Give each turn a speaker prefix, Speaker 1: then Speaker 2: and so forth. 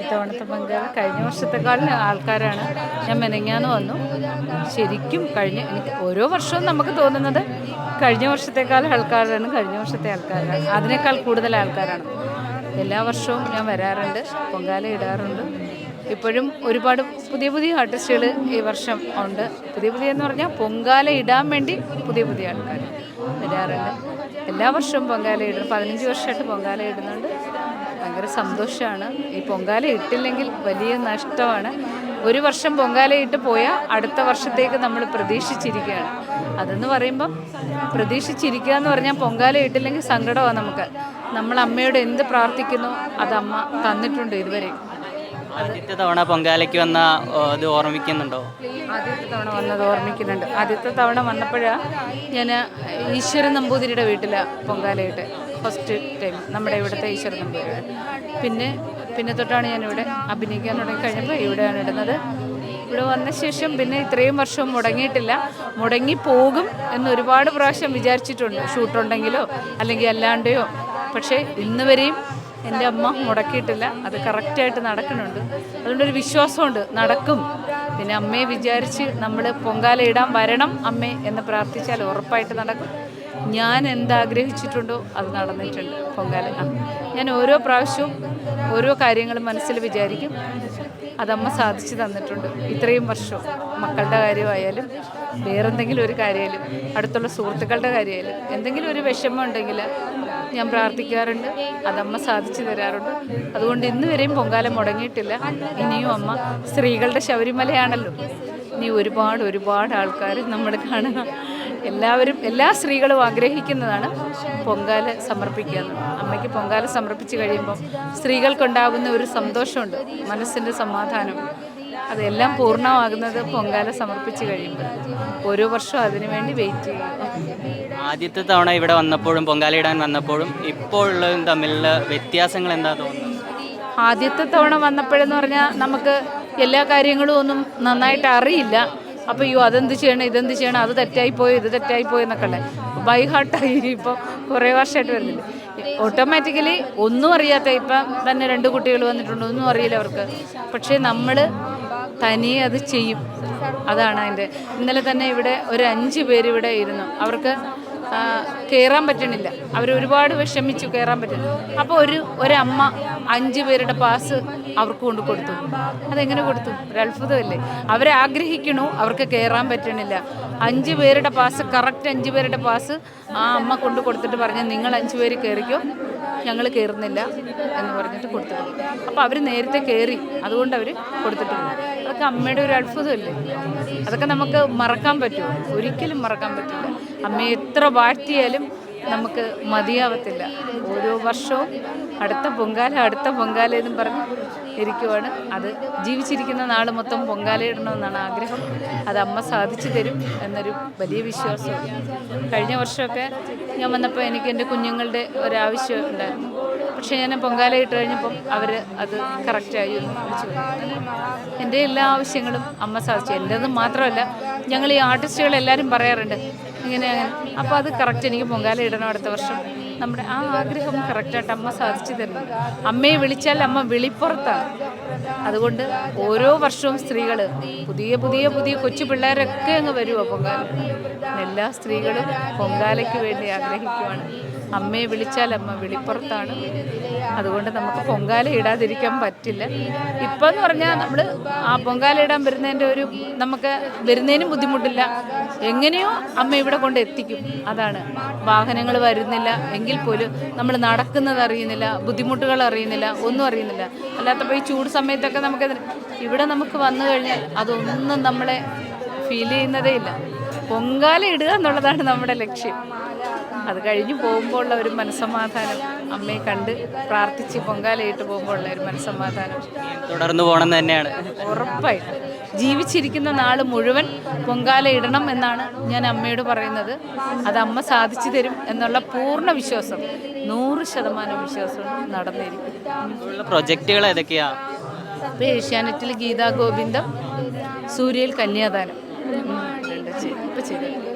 Speaker 1: ഇത്തവണത്തെ പങ്കാളി കഴിഞ്ഞ വർഷത്തെക്കാളും ആൾക്കാരാണ് ഞാൻ മെനങ്ങാന്ന് വന്നു. ശരിക്കും കഴിഞ്ഞ എനിക്ക് ഓരോ വർഷവും നമുക്ക് തോന്നുന്നത് കഴിഞ്ഞ വർഷത്തെക്കാളും ആൾക്കാരാണ് കഴിഞ്ഞ വർഷത്തെ ആൾക്കാരാണ്. അതിനേക്കാൾ കൂടുതൽ ആൾക്കാരാണ്. എല്ലാ വർഷവും ഞാൻ വരാറുണ്ട് പൊങ്കാല ഇടാറുണ്ട്. ഇപ്പോഴും ഒരുപാട് പുതിയ പുതിയ ആർട്ടിസ്റ്റുകൾ ഈ വർഷം ഉണ്ട്. പുതിയ പുതിയ എന്ന് പറഞ്ഞാൽ പൊങ്കാല ഇടാൻ വേണ്ടി പുതിയ പുതിയ ആൾക്കാർ വരാറുണ്ട്. എല്ലാ വർഷവും പൊങ്കാല ഇടും പതിനഞ്ച് വർഷമായിട്ട് പൊങ്കാല ഇടുന്നുണ്ട്. ഭയങ്കര സന്തോഷമാണ്. ഈ പൊങ്കാല ഇട്ടില്ലെങ്കിൽ വലിയ നഷ്ടമാണ്. ഒരു വർഷം പൊങ്കാല ഇട്ട് പോയാൽ അടുത്ത വർഷത്തേക്ക് നമ്മൾ പ്രതീക്ഷിച്ചിരിക്കുകയാണ്. അതെന്ന് പറയുമ്പം പ്രതീക്ഷിച്ചിരിക്കുക എന്ന് പറഞ്ഞാൽ പൊങ്കാല ഇട്ടില്ലെങ്കിൽ സങ്കടമാണ് നമുക്ക്. നമ്മൾ അമ്മയോട് എന്ത് പ്രാർത്ഥിക്കുന്നു അത് അമ്മ തന്നിട്ടുണ്ട് ഇതുവരെ.
Speaker 2: ആദ്യത്തെ തവണ പൊങ്കാലയ്ക്ക് വന്ന ഇത് ഓർമ്മിക്കുന്നുണ്ടോ?
Speaker 1: ആദ്യത്തെ തവണ വന്നത് ഓർമ്മിക്കുന്നുണ്ട്. ആദ്യത്തെ തവണ വന്നപ്പോഴാണ് ഞാൻ ഈശ്വരൻ നമ്പൂതിരിയുടെ വീട്ടിലാണ് പൊങ്കാലയിട്ട് ഫസ്റ്റ് ടൈം നമ്മുടെ ഇവിടുത്തെ ഈശ്വരൻ നമ്പൂതിരി പിന്നെ പിന്നെ തൊട്ടാണ് ഞാനിവിടെ അഭിനയിക്കാൻ തുടങ്ങി കഴിഞ്ഞപ്പോൾ ഇവിടെയാണ് ഇടുന്നത്. ഇവിടെ വന്ന ശേഷം പിന്നെ ഇത്രയും വർഷം മുടങ്ങിയിട്ടില്ല. മുടങ്ങി പോകും എന്ന് ഒരുപാട് പ്രാവശ്യം വിചാരിച്ചിട്ടുണ്ട്. ഷൂട്ടുണ്ടെങ്കിലോ അല്ലെങ്കിൽ അല്ലാണ്ടെയോ. പക്ഷേ ഇന്ന് വരെയും എന്റെ അമ്മ മുടക്കിയിട്ടില്ല. അത് കറക്റ്റായിട്ട് നടക്കുന്നുണ്ട്. അതുകൊണ്ടൊരു വിശ്വാസമുണ്ട്. നടക്കും. പിന്നെ അമ്മയെ വിചാരിച്ച് നമ്മൾ പൊങ്കാല ഇടാൻ വരണം അമ്മേ എന്ന് പ്രാർത്ഥിച്ചാൽ ഉറപ്പായിട്ട് നടക്കും. ഞാൻ എന്താഗ്രഹിച്ചിട്ടുണ്ടോ അത് നടന്നിട്ടുണ്ട് പൊങ്കാല. ഞാൻ ഓരോ പ്രാവശ്യവും ഓരോ കാര്യങ്ങളും മനസ്സിൽ വിചാരിക്കും. അതമ്മ സാധിച്ചു തന്നിട്ടുണ്ട്. ഇത്രയും വർഷം മക്കളുടെ കാര്യമായാലും വേറെന്തെങ്കിലും ഒരു കാര്യമായാലും അടുത്തുള്ള സുഹൃത്തുക്കളുടെ കാര്യമായാലും എന്തെങ്കിലും ഒരു വിഷമം ഉണ്ടെങ്കിൽ ഞാൻ പ്രാർത്ഥിക്കാറുണ്ട്. അതമ്മ സാധിച്ചു തരാറുണ്ട്. അതുകൊണ്ട് ഇന്ന് വരെയും പൊങ്കാല മുടങ്ങിയിട്ടില്ല. ഇനിയും അമ്മ സ്ത്രീകളുടെ ശബരിമലയാണല്ലോ. ഇനി ഒരുപാട് ഒരുപാട് ആൾക്കാർ നമ്മൾ കാണുക. എല്ലാവരും എല്ലാ സ്ത്രീകളും ആഗ്രഹിക്കുന്നതാണ് പൊങ്കാല സമർപ്പിക്കുക അമ്മയ്ക്ക് പൊങ്കാല സമർപ്പിച്ച് കഴിയുമ്പോൾ സ്ത്രീകൾക്കുണ്ടാകുന്ന ഒരു സന്തോഷമുണ്ട്. മനസ്സിന്റെ സമാധാനം. അതെല്ലാം പൂർണമാകുന്നത് പൊങ്കാല സമർപ്പിച്ച് കഴിയുമ്പോൾ ഓരോ വർഷവും അതിനുവേണ്ടി വെയിറ്റ് ചെയ്യും
Speaker 2: ആദ്യത്തെ തവണ ഇവിടെ വന്നപ്പോഴും പൊങ്കാലയിടാൻ വന്നപ്പോഴും ഇപ്പോഴുള്ളതും തമ്മിലുള്ള വ്യത്യാസങ്ങൾ എന്താ തോന്നുന്നത്?
Speaker 1: ആദ്യത്തെ തവണ വന്നപ്പോഴെന്ന് പറഞ്ഞാൽ നമുക്ക് എല്ലാ കാര്യങ്ങളും ഒന്നും നന്നായിട്ട് അറിയില്ല. അപ്പോൾ അയ്യോ അതെന്ത് ചെയ്യണം ഇതെന്ത് ചെയ്യണം അത് തെറ്റായിപ്പോയോ ഇത് തെറ്റായിപ്പോയോ എന്നൊക്കെ ഉള്ളത് ബൈ ഹാർട്ടായി ഇപ്പോൾ കുറേ വർഷമായിട്ട് വരുന്നില്ല. ഓട്ടോമാറ്റിക്കലി ഒന്നും അറിയാത്ത ഇപ്പം തന്നെ രണ്ട് കുട്ടികൾ വന്നിട്ടുണ്ട് ഒന്നും അറിയില്ല അവർക്ക്. പക്ഷേ നമ്മൾ തനിയെ അത് ചെയ്യും. അതാണ് അതിന്റെ ഇന്നലെ തന്നെ ഇവിടെ ഒരു അഞ്ച് പേര് ഇവിടെ ഇരുന്നു. അവർക്ക് കയറാൻ പറ്റണില്ല. അവർ ഒരുപാട് വിഷമിച്ചു കയറാൻ പറ്റുന്നു അപ്പോൾ ഒരു ഒരമ്മ അഞ്ച് പേരുടെ പാസ് അവർക്ക് കൊണ്ട് കൊടുത്തു. അതെങ്ങനെ കൊടുത്തു? ഒരു അത്ഭുതമല്ലേ? അവരെ ആഗ്രഹിക്കണു അവർക്ക് കയറാൻ പറ്റണില്ല. അഞ്ച് പേരുടെ പാസ് കറക്റ്റ് അഞ്ച് പേരുടെ പാസ് ആ അമ്മ കൊണ്ട് കൊടുത്തിട്ട് പറഞ്ഞു നിങ്ങൾ അഞ്ച് പേര് കയറിക്കോ ഞങ്ങൾ കയറുന്നില്ല എന്ന് പറഞ്ഞിട്ട് കൊടുത്തിട്ടു അപ്പോൾ അവർ നേരത്തെ കയറി അതുകൊണ്ട് അവർ കൊടുത്തിട്ടുണ്ട് അതൊക്കെ അമ്മയുടെ ഒരു അത്ഭുതമല്ലേ? അതൊക്കെ നമുക്ക് മറക്കാൻ പറ്റുമോ? ഒരിക്കലും മറക്കാൻ പറ്റില്ല. അമ്മയെ എത്ര വാഴ്ത്തിയാലും നമുക്ക് മതിയാവത്തില്ല. ഓരോ വർഷവും അടുത്ത പൊങ്കാല അടുത്ത പൊങ്കാല എന്നും പറഞ്ഞ് ഇരിക്കുവാണ്. അത് ജീവിച്ചിരിക്കുന്ന നാൾ മൊത്തം പൊങ്കാല ഇടണമെന്നാണ് ആഗ്രഹം. അത് അമ്മ സാധിച്ചു തരും എന്നൊരു വലിയ വിശ്വാസമാണ് കഴിഞ്ഞ വർഷമൊക്കെ ഞാൻ വന്നപ്പോൾ എനിക്ക് എന്റെ കുഞ്ഞുങ്ങളുടെ ഒരാവശ്യം ഉണ്ടായിരുന്നു. പക്ഷേ ഞാൻ പൊങ്കാല ഇട്ട് കഴിഞ്ഞപ്പം അവർ അത് കറക്റ്റായി വിളിച്ചു. എന്റെ എല്ലാ ആവശ്യങ്ങളും അമ്മ സാധിച്ചു. എന്റെത് മാത്രമല്ല ഞങ്ങൾ ഈ ആർട്ടിസ്റ്റുകളെല്ലാവരും പറയാറുണ്ട് ഇങ്ങനെ അപ്പോൾ അത് കറക്റ്റ് എനിക്ക് പൊങ്കാല ഇടണം അടുത്ത വർഷം. നമ്മുടെ ആ ആഗ്രഹം കറക്റ്റായിട്ട് അമ്മ സാധിച്ചു തരുന്നു. അമ്മയെ വിളിച്ചാൽ അമ്മ വിളിപ്പുറത്താണ്. അതുകൊണ്ട് ഓരോ വർഷവും സ്ത്രീകൾ പുതിയ പുതിയ പുതിയ കൊച്ചു പിള്ളേരൊക്കെ അങ്ങ് വരുമോ പൊങ്കാല. എല്ലാ സ്ത്രീകളും പൊങ്കാലയ്ക്ക് വേണ്ടി ആഗ്രഹിക്കുവാണ്. അമ്മയെ വിളിച്ചാൽ അമ്മ വിളിപ്പുറത്താണ്. അതുകൊണ്ട് നമുക്ക് പൊങ്കാല ഇടാതിരിക്കാൻ പറ്റില്ല. ഇപ്പം എന്ന് പറഞ്ഞാൽ നമ്മൾ ആ പൊങ്കാല ഇടാൻ വരുന്നതിന്റെ ഒരു നമുക്ക് വരുന്നതിനും ബുദ്ധിമുട്ടില്ല. എങ്ങനെയോ അമ്മ ഇവിടെ കൊണ്ട് എത്തിക്കും. അതാണ്. വാഹനങ്ങൾ വരുന്നില്ല. എങ്കിൽ പോലും നമ്മൾ നടക്കുന്നത് അറിയുന്നില്ല. ബുദ്ധിമുട്ടുകൾ അറിയുന്നില്ല. ഒന്നും അറിയുന്നില്ല. അല്ലാത്തപ്പോൾ ഈ ചൂട് സമയത്തൊക്കെ നമുക്ക് ഇവിടെ നമുക്ക് വന്നു കഴിഞ്ഞാൽ അതൊന്നും നമ്മളെ ഫീൽ ചെയ്യുന്നതേ ഇല്ല പൊങ്കാല ഇടുക എന്നുള്ളതാണ് നമ്മുടെ ലക്ഷ്യം. അത് കഴിഞ്ഞ് പോകുമ്പോൾ ഉള്ള ഒരു മനസ്സമാധാനം. അമ്മയെ കണ്ട് പ്രാർത്ഥിച്ച് പൊങ്കാലയിട്ട് പോകുമ്പോൾ ഉള്ള ഒരു മനസ്സമാധാനം.
Speaker 2: തുടർന്നു പോകണം തന്നെയാണ്.
Speaker 1: ഉറപ്പായിട്ടും. ജീവിച്ചിരിക്കുന്ന നാൾ മുഴുവൻ പൊങ്കാല ഇടണം എന്നാണ് ഞാൻ അമ്മയോട് പറയുന്നത്. അത് അമ്മ സാധിച്ചു തരും എന്നുള്ള പൂർണ വിശ്വാസം നൂറ് ശതമാനം വിശ്വാസം നടന്നിരിക്കും
Speaker 2: പ്രൊജക്റ്റുകൾ ഏതൊക്കെയാ?
Speaker 1: ഇപ്പോൾ ഏഷ്യാനെറ്റിൽ ഗീതാ ഗോവിന്ദം സൂര്യയിൽ കന്യാദാനം. ഇപ്പൊ ഇപ്പോൾ ചെയ്തു.